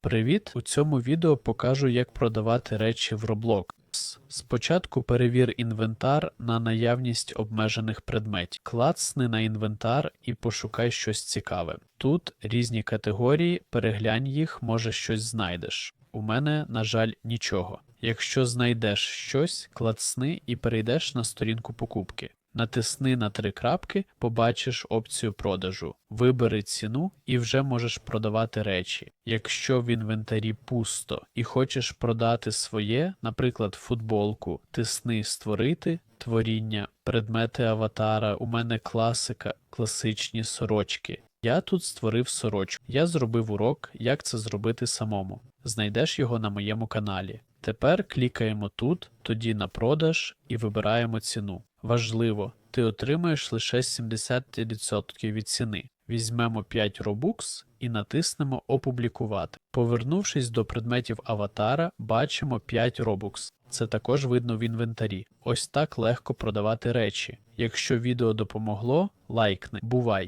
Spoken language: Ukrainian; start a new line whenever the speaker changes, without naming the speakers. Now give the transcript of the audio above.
Привіт! У цьому відео покажу, як продавати речі в Roblox. Спочатку перевір інвентар на наявність обмежених предметів. Клацни на інвентар і пошукай щось цікаве. Тут різні категорії, переглянь їх, може щось знайдеш. У мене, на жаль, нічого. Якщо знайдеш щось, клацни і перейдеш на сторінку покупки. Натисни на три крапки, побачиш опцію продажу. Вибери ціну і вже можеш продавати речі. Якщо в інвентарі пусто і хочеш продати своє, наприклад, футболку, тисни Створити, творіння, предмети аватара, у мене класика, класичні сорочки. Я тут створив сорочку. Я зробив урок, як це зробити самому. Знайдеш його на моєму каналі. Тепер клікаємо тут, тоді на продаж і вибираємо ціну. Важливо, ти отримаєш лише 70% від ціни. Візьмемо 5 Robux і натиснемо Опублікувати. Повернувшись до предметів аватара, бачимо 5 Robux. Це також видно в інвентарі. Ось так легко продавати речі. Якщо відео допомогло, лайкни. Бувай!